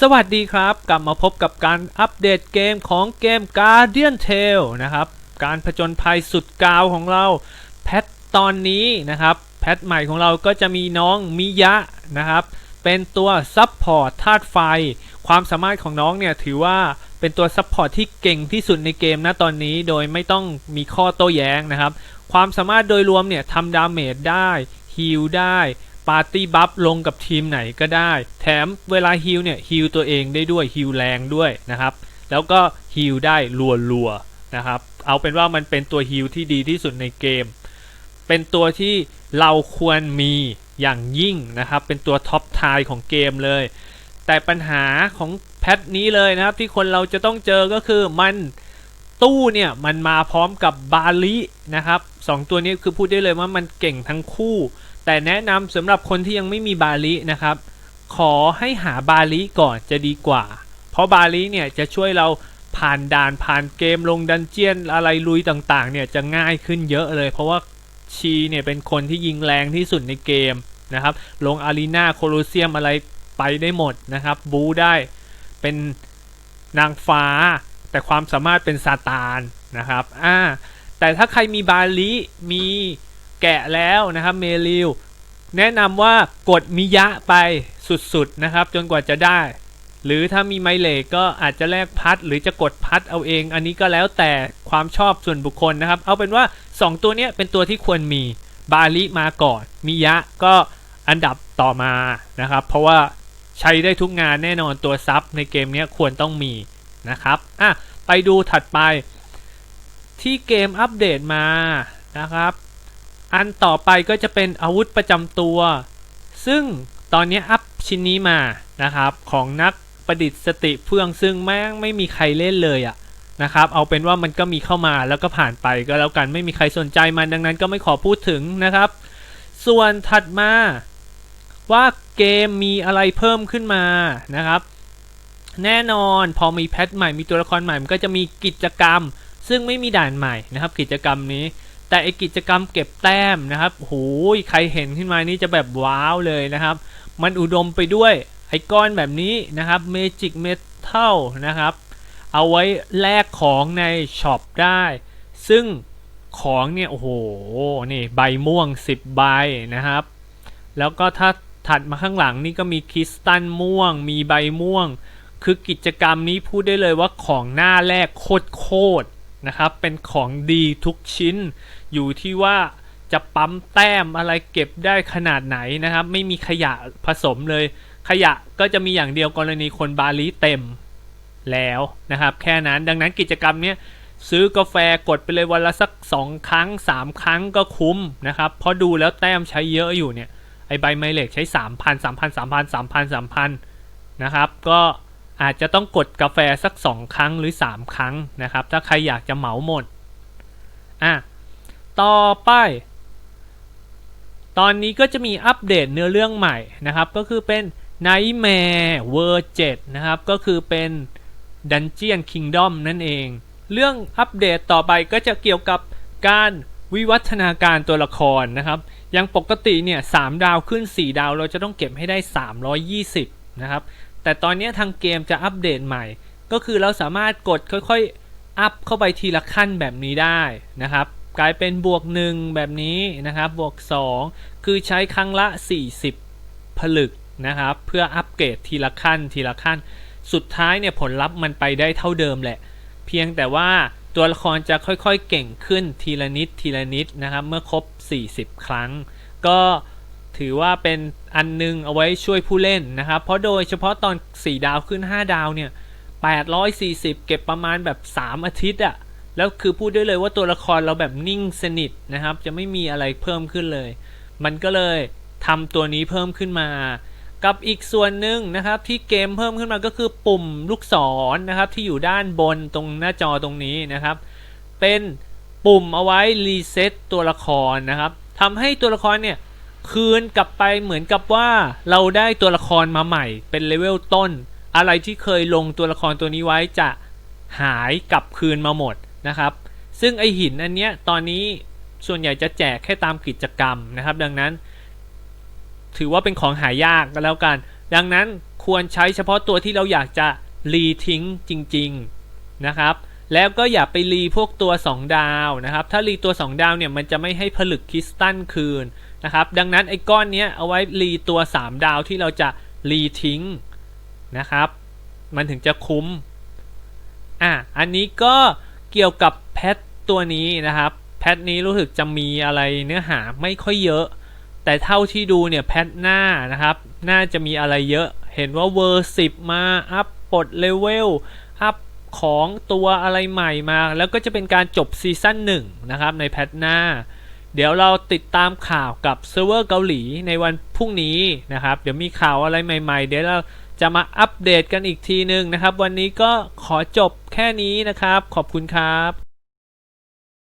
สวัสดีครับ กลับมาพบกับการอัปเดตเกมของเกม Guardian Tale นะครับ การผจญภัยสุดกาวของเราแพทตอนนี้นะครับ แพทใหม่ของเราก็จะมีน้องมิยะนะครับ เป็นตัวซับพอร์ตธาตุไฟ ความสามารถของน้องเนี่ยถือว่าเป็นตัวซับพอร์ตที่เก่งที่สุดในเกมนะตอนนี้โดยไม่ต้องมีข้อโต้แย้งนะครับ ความสามารถโดยรวมเนี่ยทำดาเมจได้ฮีลได้ ปาร์ตี้บัฟลงกับทีมไหนก็ได้ แถมเวลาฮีลเนี่ยฮีลตัวเองได้ด้วยฮีลแรงด้วยนะครับ แล้วก็ฮีลได้รัวๆนะครับ เอาเป็นว่ามันเป็นตัวฮีลที่ดีที่สุดในเกม เป็นตัวที่เราควรมีอย่างยิ่งนะครับ เป็นตัวท็อปทายของเกมเลย แต่ปัญหาของแพทนี้เลยนะครับ ที่คนเราจะต้องเจอก็คือมันตู้เนี่ยมันมาพร้อมกับบาลินะครับสองตัวนี้คือพูดได้เลยว่ามันเก่งทั้งคู่ แต่แนะนำสำหรับคนที่ยังไม่มีบาลินะครับ ขอให้หาบาลิก่อนจะดีกว่า เพราะบาลิเนี่ยจะช่วยเราผ่านด่านผ่านเกมลงดันเจียนอะไรลุยต่างๆ เนี่ยจะง่ายขึ้นเยอะเลย เพราะว่าชีเนี่ยเป็นคนที่ยิงแรงที่สุดในเกมนะครับ ลงอารีนาโคลอเซียมอะไรไปได้หมดนะครับ บูได้เป็นนางฟ้า แต่ความสามารถเป็นซาตานนะครับอ่าแต่ถ้าใครมีบาลิมี แกะแล้วนะครับเมลิวแนะนำว่ากดมิยะไปสุดๆนะครับ จนกว่าจะได้ หรือถ้ามีไมเลกก็อาจจะแลกพัด หรือจะกดพัดเอาเอง อันนี้ก็แล้วแต่ความชอบส่วนบุคคลนะครับ เอาเป็นว่า 2 ตัวเนี้ยเป็นตัวที่ควรมีบาลิมาก่อนมิยะก็อันดับต่อมานะครับ เพราะว่าใช้ได้ทุกงานแน่นอนตัวซับในเกมนี้ควรต้องมีนะครับอะไปดูถัดไปที่เกมอัปเดตมานะครับ อันต่อไปก็จะเป็นอาวุธประจำตัว ซึ่งตอนนี้อัพชิ้นนี้มานะครับ ของนักประดิษฐ์สติเฟื่องซึ่งแม่งไม่มีใครเล่นเลยอะนะครับ เอาเป็นว่ามันก็มีเข้ามาแล้วก็ผ่านไปก็แล้วกันไม่มีใครสนใจมันดังนั้นก็ไม่ขอพูดถึงนะครับ ส่วนถัดมาว่าเกมมีอะไรเพิ่มขึ้นมานะครับ แน่นอนพอมีแพทใหม่มีตัวละครใหม่มันก็จะมีกิจกรรม ซึ่งไม่มีด่านใหม่นะครับ กิจกรรมนี้ แต่ไอกิจกรรมเก็บแต้มนะครับโหยใครเห็นขึ้นมานี่จะแบบว้าวเลยนะครับ มันอุดมไปด้วยไอก้อนแบบนี้นะครับ Magic Metal นะครับ เอาไว้แลกของในช็อปได้ ซึ่งของเนี่ย โอ้โห นี่ใบม่วง 10 ใบนะครับ แล้วก็ถ้าถัดมาข้างหลังนี่ก็มีคริสตัลม่วง มีใบม่วง คือกิจกรรมนี้พูดได้เลยว่าของหน้าแรกโคตรโคตร นะครับ เป็นของดีทุกชิ้น อยู่ที่ว่าจะปั๊มแต้มอะไรเก็บได้ขนาดไหนนะครับ ไม่มีขยะผสมเลย ขยะก็จะมีอย่างเดียวกรณีคนบาลีเต็มแล้วนะครับ แค่นั้นดังนั้นกิจกรรมเนี้ยซื้อกาแฟกดไปเลยวันละสัก 2 ครั้ง 3 ครั้งก็คุ้มนะครับ เพราะดูแล้วแต้มใช้เยอะอยู่เนี่ย ไอใบไมเล็กใช้ 3,000 3,000 3,000 3,000 3,000 นะครับ ก็ อาจจะต้องกดกาแฟสัก 2 ครั้งหรือ 3 ครั้งนะครับ ถ้าใครอยากจะเหมาหมด อะ ต่อไป ตอนนี้ก็จะมีอัปเดตเนื้อเรื่องใหม่นะครับ ก็คือเป็น Nightmare World 7นะครับ ก็คือเป็น Dungeon Kingdom นั่นเอง เรื่องอัปเดตต่อไปก็จะเกี่ยวกับการวิวัฒนาการตัวละครนะครับ อย่างปกติเนี่ย3ดาวขึ้น 4 ดาวเราจะต้องเก็บให้ได้ 320 นะครับ แต่ตอนนี้ทางเกมจะอัปเดตใหม่ ก็คือเราสามารถกดค่อยๆ อัพเข้าไปทีละขั้นแบบนี้ได้นะครับกลายเป็นบวก 1 แบบนี้นะครับ บวก 2 คือใช้ครั้งละ 40 ผลึกนะครับ เพื่ออัปเกรดทีละขั้นทีละขั้น สุดท้ายเนี่ยผลลัพธ์มันไปได้เท่าเดิมแหละ เพียงแต่ว่าตัวละครจะค่อยๆเก่งขึ้นทีละนิดทีละนิดนะครับ เมื่อครบ 40 ครั้ง ก็ ถือว่าเป็นอันนึงเอาไว้ช่วยผู้เล่นนะครับ เพราะโดยเฉพาะตอน 4 ดาวขึ้น 5 ดาวเนี่ย 840 เก็บประมาณแบบ 3 อาทิตย์อะแล้วคือพูดได้เลยว่าตัวละครเราแบบนิ่งสนิทนะครับ จะไม่มีอะไรเพิ่มขึ้นเลย มันก็เลยทำตัวนี้เพิ่มขึ้นมา กับอีกส่วนหนึ่งนะครับที่เกมเพิ่มขึ้นมาก็คือปุ่มลูกศรนะครับที่อยู่ด้านบนตรงหน้าจอตรงนี้นะครับ เป็นปุ่มเอาไว้รีเซ็ตตัวละครนะครับทำให้ตัวละครเนี่ย คืนกลับไปเหมือนกับว่าเราได้ตัวละครมาใหม่ เป็นเลเวลต้น อะไรที่เคยลงตัวละครตัวนี้ไว้จะหายกลับคืนมาหมดนะครับ ซึ่งไอหินอันเนี้ยตอนนี้ส่วนใหญ่จะแจกแค่ตามกิจกรรมนะครับ ดังนั้น ถือว่าเป็นของหายากก็แล้วกัน ดังนั้นควรใช้เฉพาะตัวที่เราอยากจะรีทิ้งจริง ๆนะครับ แล้วก็อย่าไปรีพวกตัว 2 ดาวนะครับ ถ้ารีตัว 2 ดาวเนี่ยมันจะไม่ให้ผลึกคริสตัลคืนนะครับ ดังนั้นไอ้ก้อนเนี้ยเอาไว้รีตัว 3 ดาวที่เราจะรีทิ้งนะครับ มันถึงจะคุ้ม อะ อันนี้ก็เกี่ยวกับแพทตัวนี้นะครับ แพทนี้รู้สึกจะมีอะไรเนื้อหาไม่ค่อยเยอะ แต่เท่าที่ดูเนี่ยแพทหน้านะครับ น่าจะมีอะไรเยอะ เห็นว่าเวอร์สิบมา อัพปลดเลเวล อัพ ของตัวอะไรใหม่มา แล้วก็จะเป็นการจบซีซั่นหนึ่งนะครับในแพทหน้า เดี๋ยวเราติดตามข่าวกับเซิร์ฟเวอร์เกาหลีในวันพรุ่งนี้นะครับ เดี๋ยวมีข่าวอะไรใหม่ๆ เดี๋ยวเราจะมาอัปเดตกันอีกทีหนึ่งนะครับ วันนี้ก็ขอจบแค่นี้นะครับ ขอบคุณครับ